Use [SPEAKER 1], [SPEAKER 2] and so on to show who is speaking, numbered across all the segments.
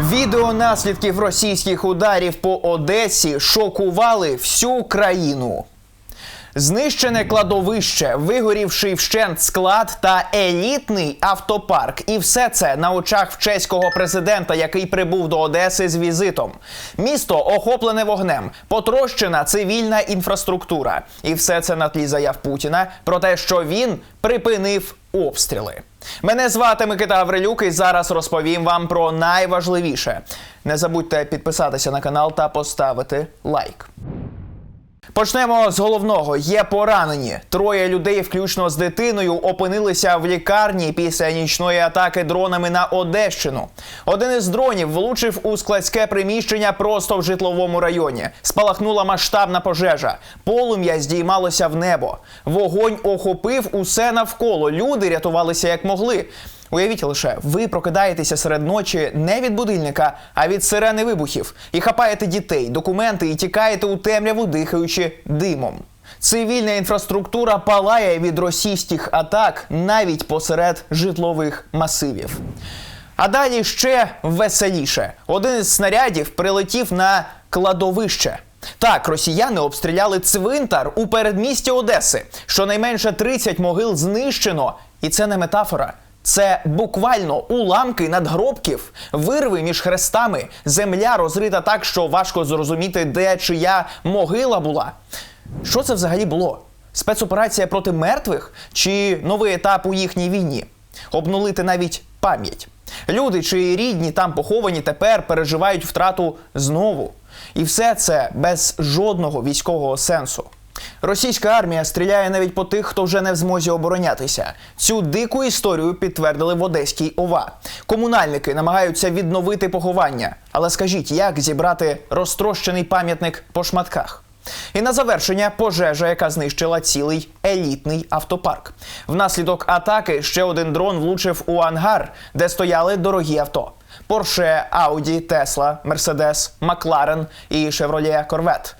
[SPEAKER 1] Відео наслідків російських ударів по Одесі шокували всю країну. Знищене кладовище, вигорівший вщент склад та елітний автопарк. І все це на очах в чеського президента, який прибув до Одеси з візитом. Місто охоплене вогнем, потрощена цивільна інфраструктура. І все це на тлі заяв Путіна про те, що він припинив обстріли. Мене звати Микита Гаврилюк і зараз розповім вам про найважливіше. Не забудьте підписатися на канал та поставити лайк. Почнемо з головного. Є поранені. Троє людей, включно з дитиною, опинилися в лікарні після нічної атаки дронами на Одещину. Один із дронів влучив у складське приміщення просто в житловому районі. Спалахнула масштабна пожежа. Полум'я здіймалося в небо. Вогонь охопив усе навколо. Люди рятувалися як могли. Уявіть лише, ви прокидаєтеся серед ночі не від будильника, а від сирени вибухів і хапаєте дітей, документи і тікаєте у темряву, дихаючи димом. Цивільна інфраструктура палає від російських атак навіть посеред житлових масивів. А далі ще веселіше. Один із снарядів прилетів на кладовище. Так, росіяни обстріляли цвинтар у передмісті Одеси. Щонайменше 30 могил знищено. І це не метафора. Це буквально уламки надгробків, вирви між хрестами, земля розрита так, що важко зрозуміти, де чия могила була. Що це взагалі було? Спецоперація проти мертвих чи новий етап у їхній війні? Обнулити навіть пам'ять. Люди, чиї рідні там поховані, тепер переживають втрату знову. І все це без жодного військового сенсу. Російська армія стріляє навіть по тих, хто вже не в змозі оборонятися. Цю дику історію підтвердили в Одеській ОВА. Комунальники намагаються відновити поховання. Але скажіть, як зібрати розтрощений пам'ятник по шматках? І на завершення пожежа, яка знищила цілий елітний автопарк. Внаслідок атаки ще один дрон влучив у ангар, де стояли дорогі авто: Порше, Ауді, Тесла, Мерседес, Макларен і Шевроле Корвет.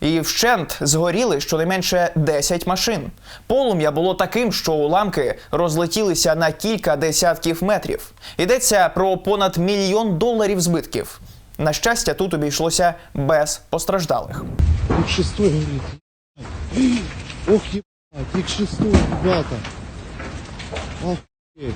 [SPEAKER 1] І вщент згоріли щонайменше 10 машин. Полум'я було таким, що уламки розлетілися на кілька десятків метрів. Йдеться про понад мільйон доларів збитків. На щастя, тут обійшлося без постраждалих.
[SPEAKER 2] Тут шестой горит. Ох, ребята. Охуеть.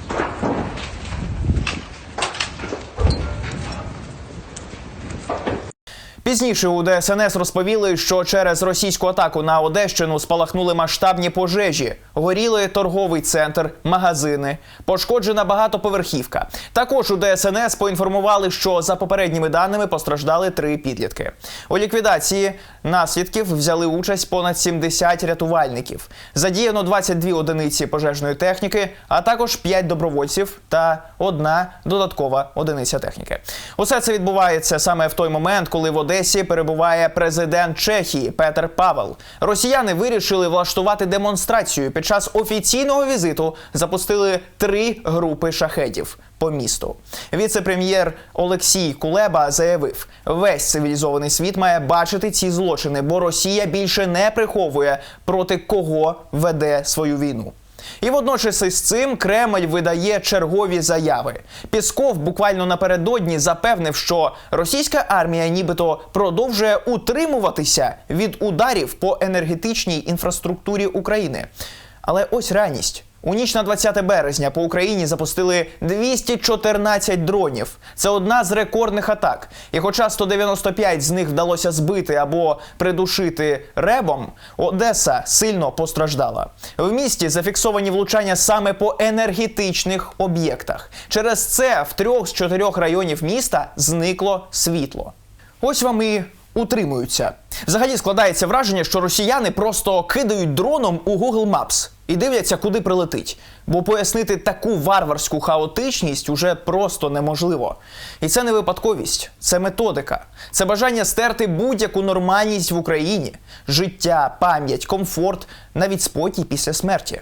[SPEAKER 1] Пізніше у ДСНС розповіли, що через російську атаку на Одещину спалахнули масштабні пожежі, горіли торговий центр, магазини, пошкоджена багатоповерхівка. Також у ДСНС поінформували, що за попередніми даними постраждали три підлітки. У ліквідації наслідків взяли участь понад 70 рятувальників. Задіяно 22 одиниці пожежної техніки, а також 5 добровольців та одна додаткова одиниця техніки. Усе це відбувається саме в той момент, коли в Одесі перебуває президент Чехії Петер Павел. Росіяни вирішили влаштувати демонстрацію. Під час офіційного візиту запустили три групи шахедів по місту. Віце-прем'єр Олексій Кулеба заявив: весь цивілізований світ має бачити ці злочини, бо Росія більше не приховує проти кого веде свою війну. І водночас із цим Кремль видає чергові заяви. Пісков буквально напередодні запевнив, що російська армія нібито продовжує утримуватися від ударів по енергетичній інфраструктурі України. Але ось реальність. У ніч на 20 березня по Україні запустили 214 дронів. Це одна з рекордних атак. І хоча 195 з них вдалося збити або придушити ребом, Одеса сильно постраждала. В місті зафіксовані влучання саме по енергетичних об'єктах. Через це в трьох з чотирьох районів міста зникло світло. Ось вам і утримуються. Взагалі складається враження, що росіяни просто кидають дроном у Google Maps і дивляться, куди прилетить. Бо пояснити таку варварську хаотичність уже просто неможливо. І це не випадковість, це методика, це бажання стерти будь-яку нормальність в Україні, життя, пам'ять, комфорт, навіть спокій після смерті.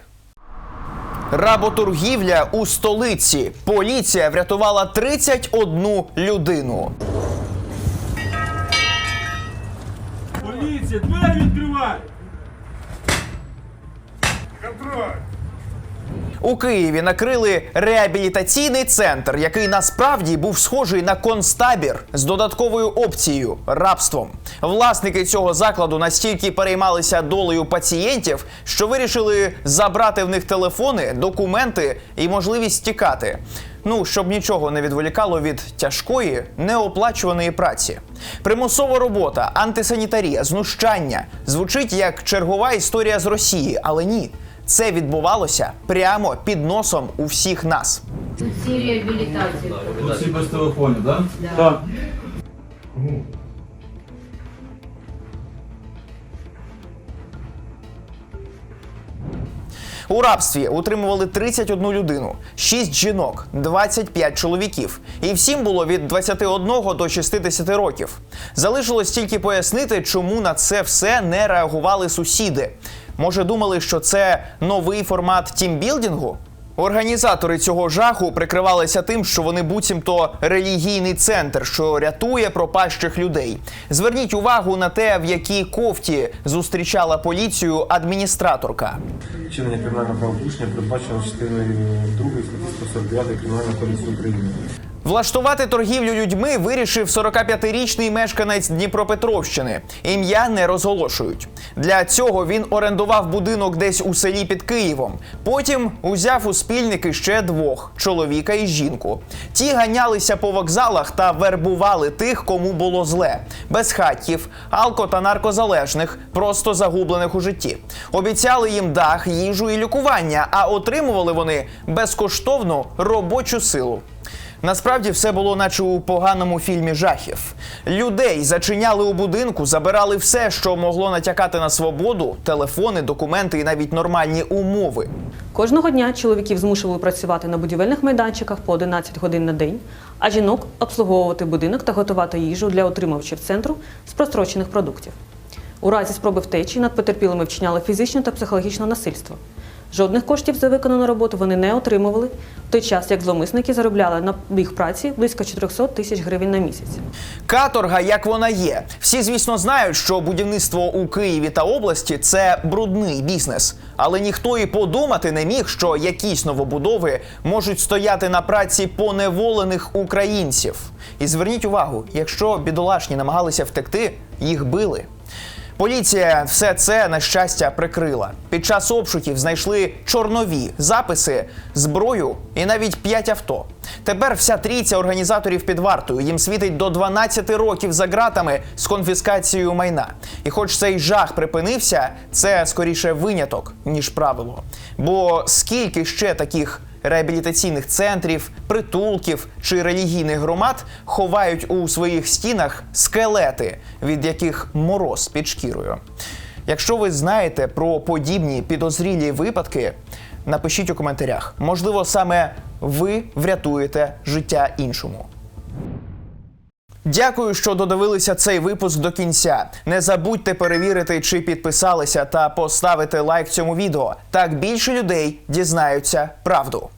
[SPEAKER 1] Работоргівля у столиці. Поліція врятувала 31 людину.
[SPEAKER 3] Поліція, двері відкривай!
[SPEAKER 1] У Києві накрили реабілітаційний центр, який насправді був схожий на концтабір з додатковою опцією рабством. Власники цього закладу настільки переймалися долею пацієнтів, що вирішили забрати в них телефони, документи і можливість тікати. Ну, щоб нічого не відволікало від тяжкої неоплачуваної праці. Примусова робота, антисанітарія, знущання звучить як чергова історія з Росії, але ні. Це відбувалося прямо під носом у всіх нас.
[SPEAKER 3] Всі реабілітації.
[SPEAKER 4] Усі без телефонів, так?
[SPEAKER 3] Да.
[SPEAKER 1] У рабстві утримували 31 людину, 6 жінок, 25 чоловіків. І всім було від 21 до 60 років. Залишилось тільки пояснити, чому на це все не реагували сусіди. Може, думали, що це новий формат тімбілдингу? Організатори цього жаху прикривалися тим, що вони буцімто релігійний центр, що рятує пропащих людей. Зверніть увагу на те, в якій кофті зустрічала поліцію адміністраторка.
[SPEAKER 5] Вчинення кримінального правопорушення передбачено частиною 2 статті 149 Кримінального кодексу України.
[SPEAKER 1] Влаштувати торгівлю людьми вирішив 45-річний мешканець Дніпропетровщини. Ім'я не розголошують. Для цього він орендував будинок десь у селі під Києвом. Потім узяв у спільники ще двох чоловіка і жінку. Ті ганялися по вокзалах та вербували тих, кому було зле, безхатьків, алко та наркозалежних, просто загублених у житті. Обіцяли їм дах, їжу і лікування, а отримували вони безкоштовну робочу силу. Насправді все було наче у поганому фільмі жахів. Людей зачиняли у будинку, забирали все, що могло натякати на свободу, телефони, документи і навіть нормальні умови.
[SPEAKER 6] Кожного дня чоловіків змушували працювати на будівельних майданчиках по 11 годин на день, а жінок обслуговувати будинок та готувати їжу для отримувачів центру з прострочених продуктів. У разі спроби втечі над потерпілими вчиняли фізичне та психологічне насильство. Жодних коштів за виконану роботу вони не отримували, в той час як зловмисники заробляли на їх праці близько 400 тисяч гривень на місяць.
[SPEAKER 1] Каторга, як вона є. Всі, звісно, знають, що будівництво у Києві та області це брудний бізнес. Але ніхто і подумати не міг, що якісь новобудови можуть стояти на праці поневолених українців. І зверніть увагу, якщо бідолашні намагалися втекти, їх били. Поліція все це на щастя прикрила. Під час обшуків знайшли чорнові записи, зброю і навіть п'ять авто. Тепер вся трійця організаторів під вартою. Їм світить до 12 років за ґратами з конфіскацією майна. І хоч цей жах припинився, це скоріше виняток ніж правило. Бо скільки ще таких реабілітаційних центрів, притулків чи релігійних громад ховають у своїх стінах скелети, від яких мороз під шкірою. Якщо ви знаєте про подібні підозрілі випадки, напишіть у коментарях. Можливо, саме ви врятуєте життя іншому. Дякую, що додивилися цей випуск до кінця. Не забудьте перевірити, чи підписалися та поставити лайк цьому відео. Так більше людей дізнаються правду.